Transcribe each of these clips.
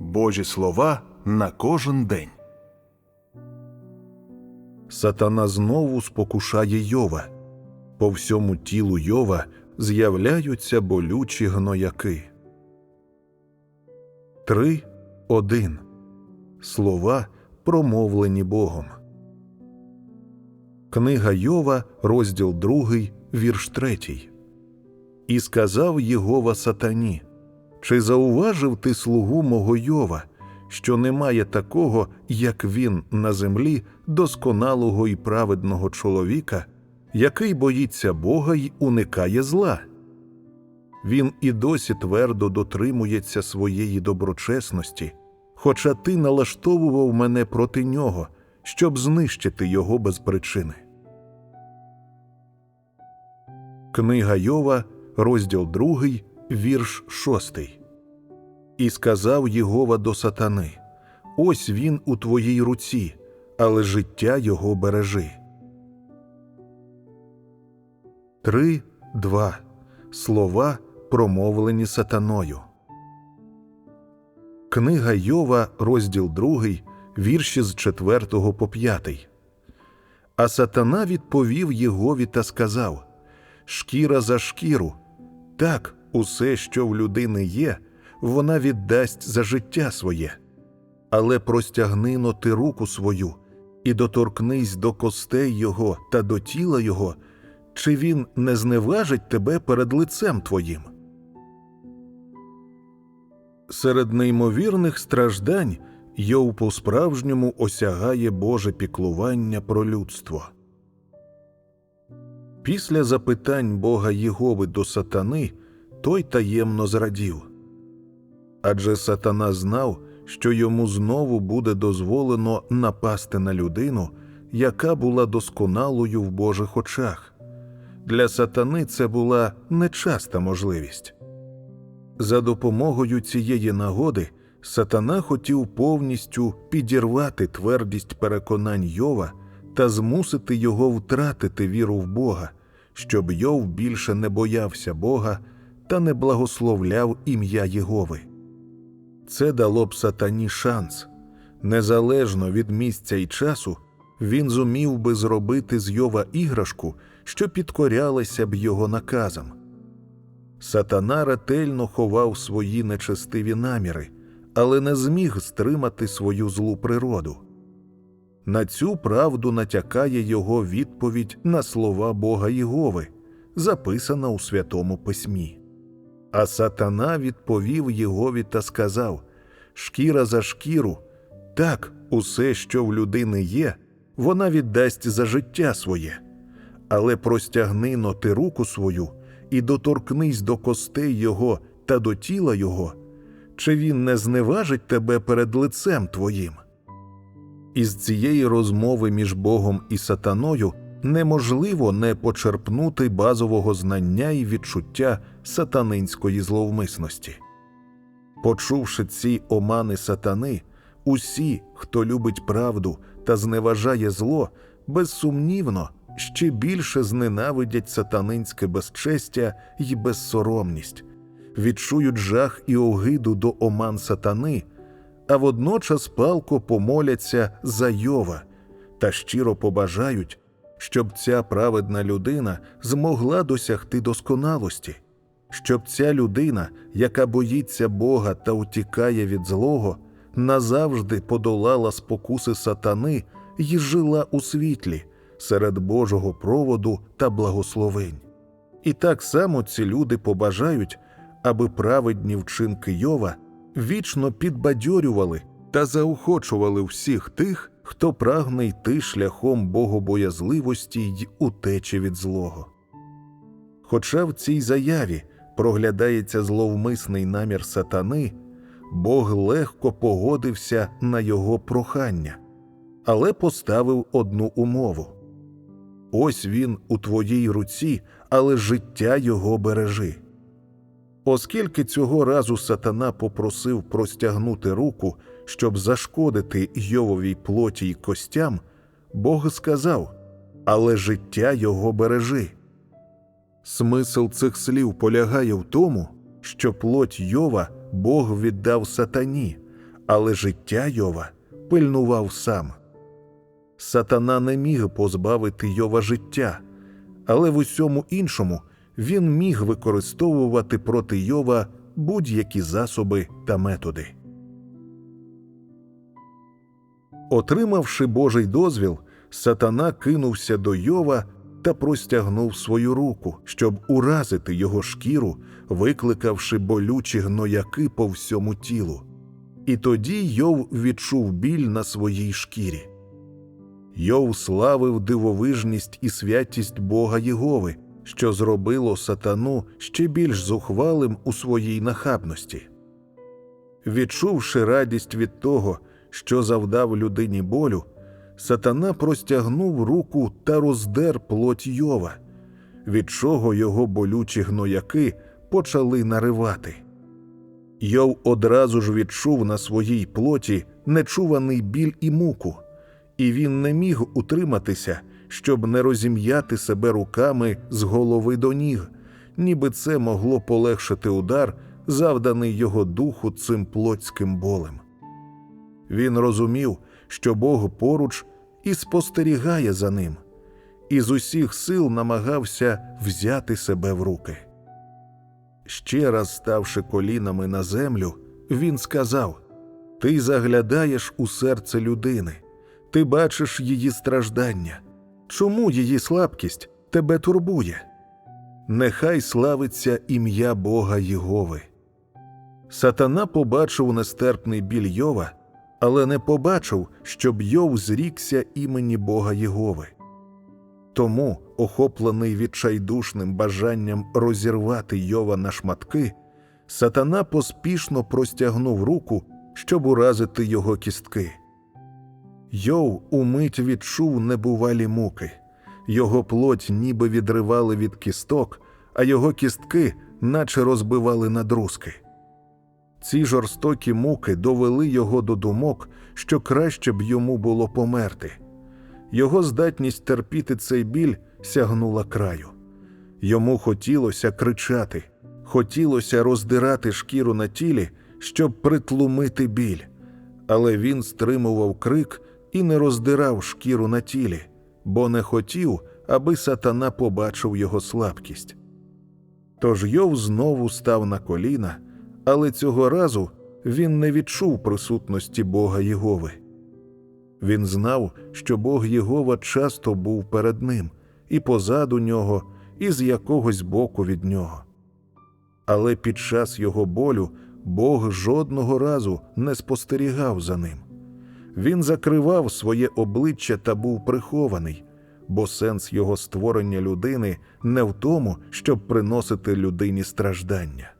Божі слова на кожен день. Сатана знову спокушає Йова. По всьому тілу Йова з'являються болючі гнояки. 3.1. Слова, промовлені Богом. Книга Йова, розділ 2, вірш 3. І сказав Єгова сатані: Чи зауважив ти слугу мого Йова, що немає такого, як він на землі, досконалого і праведного чоловіка, який боїться Бога й уникає зла? Він і досі твердо дотримується своєї доброчесності, хоча ти налаштовував мене проти нього, щоб знищити його без причини. Книга Йова, розділ 2, вірш 6. І сказав Єгова до сатани: Ось він у твоїй руці, але життя його бережи. 3, 2. Слова, промовлені сатаною. Книга Йова, розділ 2, вірші з 4 по 5. А сатана відповів Єгові та сказав: Шкіра за шкіру. Так, усе, що в людини є, вона віддасть за життя своє. Але простягни но ти руку свою і доторкнись до костей його та до тіла його, чи він не зневажить тебе перед лицем твоїм. Серед неймовірних страждань Йов по справжньому осягає Боже піклування про людство. Після запитань Бога Єгови до сатани той таємно зрадів. Адже сатана знав, що йому знову буде дозволено напасти на людину, яка була досконалою в Божих очах. Для сатани це була нечаста можливість. За допомогою цієї нагоди сатана хотів повністю підірвати твердість переконань Йова та змусити його втратити віру в Бога, щоб Йов більше не боявся Бога та не благословляв ім'я Єгови. Це дало б сатані шанс. Незалежно від місця і часу, він зумів би зробити з Йова іграшку, що підкорялася б його наказам. Сатана ретельно ховав свої нечестиві наміри, але не зміг стримати свою злу природу. На цю правду натякає його відповідь на слова Бога Єгови, записана у Святому Письмі. А сатана відповів Єгові та сказав: Шкіра за шкіру, так, усе, що в людини є, вона віддасть за життя своє, але простягни но ти руку свою і доторкнись до костей його та до тіла його, чи він не зневажить тебе перед лицем твоїм? Із цієї розмови між Богом і сатаною неможливо не почерпнути базового знання і відчуття сатанинської зловмисності. Почувши ці омани сатани, усі, хто любить правду та зневажає зло, безсумнівно ще більше зненавидять сатанинське безчестя й безсоромність, відчують жах і огиду до оман сатани, а водночас палко помоляться за Йова та щиро побажають, щоб ця праведна людина змогла досягти досконалості, щоб ця людина, яка боїться Бога та утікає від злого, назавжди подолала спокуси сатани й жила у світлі серед Божого проводу та благословень. І так само ці люди побажають, аби праведні вчинки Йова вічно підбадьорювали та заохочували всіх тих, хто прагне йти шляхом богобоязливості й утечі від злого. Хоча в цій заяві проглядається зловмисний намір сатани, Бог легко погодився на його прохання, але поставив одну умову ось він у твоїй руці, але життя його бережи. Оскільки цього разу сатана попросив простягнути руку, щоб зашкодити Йововій плоті й костям, Бог сказав Але життя його бережи. Смисл цих слів полягає в тому, що плоть Йова Бог віддав сатані, але життя Йова пильнував сам. Сатана не міг позбавити Йова життя, але в усьому іншому він міг використовувати проти Йова будь-які засоби та методи. Отримавши Божий дозвіл, сатана кинувся до Йова та простягнув свою руку, щоб уразити його шкіру, викликавши болючі гнояки по всьому тілу. І тоді Йов відчув біль на своїй шкірі. Йов славив дивовижність і святість Бога Єгови, що зробило сатану ще більш зухвалим у своїй нахабності. Відчувши радість від того, що завдав людині болю, сатана простягнув руку та роздер плоть Йова, від чого його болючі гнояки почали наривати. Йов одразу ж відчув на своїй плоті нечуваний біль і муку, і він не міг утриматися, щоб не розім'яти себе руками з голови до ніг, ніби це могло полегшити удар, завданий його духу цим плотським болем. Він розумів, що Бог поруч і спостерігає за ним, і з усіх сил намагався взяти себе в руки. Ще раз ставши колінами на землю, він сказав: Ти заглядаєш у серце людини, ти бачиш її страждання. Чому її слабкість тебе турбує? Нехай славиться ім'я Бога Єгови. Сатана побачив нестерпний біль Йова, але не побачив, щоб Йов зрікся імені Бога Єгови. Тому, охоплений відчайдушним бажанням розірвати Йова на шматки, сатана поспішно простягнув руку, щоб уразити його кістки. Йов умить відчув небувалі муки, його плоть ніби відривали від кісток, а його кістки наче розбивали на друзки. Ці жорстокі муки довели його до думок, що краще б йому було померти. Його здатність терпіти цей біль сягнула краю. Йому хотілося кричати, хотілося роздирати шкіру на тілі, щоб притлумити біль, але він стримував крик і не роздирав шкіру на тілі, бо не хотів, аби сатана побачив його слабкість. Тож Йов знову став на коліна, але цього разу він не відчув присутності Бога Єгови. Він знав, що Бог Єгова часто був перед ним, і позаду нього, і з якогось боку від нього. Але під час його болю Бог жодного разу не спостерігав за ним. Він закривав своє обличчя та був прихований, бо сенс його створення людини не в тому, щоб приносити людині страждання.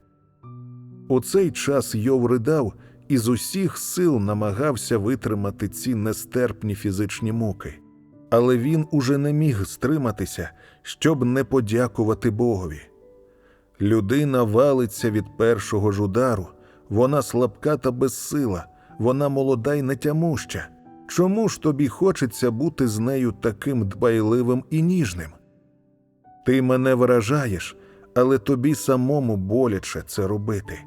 У цей час Йов ридав і з усіх сил намагався витримати ці нестерпні фізичні муки, але він уже не міг стриматися, щоб не подякувати Богові. Людина валиться від першого ж удару, вона слабка та безсила, вона молода й нетямуща. Чому ж тобі хочеться бути з нею таким дбайливим і ніжним? Ти мене вражаєш, але тобі самому боляче це робити.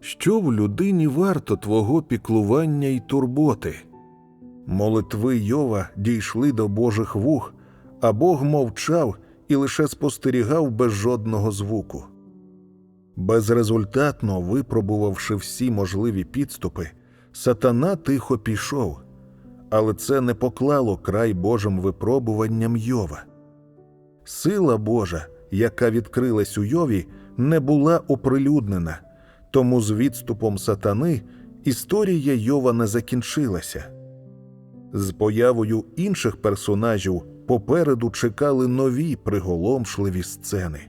Що в людині варто твого піклування й турботи? Молитви Йова дійшли до Божих вух, а Бог мовчав і лише спостерігав без жодного звуку. Безрезультатно випробувавши всі можливі підступи, сатана тихо пішов, але це не поклало край Божим випробуванням Йова. Сила Божа, яка відкрилась у Йові, не була оприлюднена, тому з відступом сатани історія Йова не закінчилася. З появою інших персонажів попереду чекали нові приголомшливі сцени.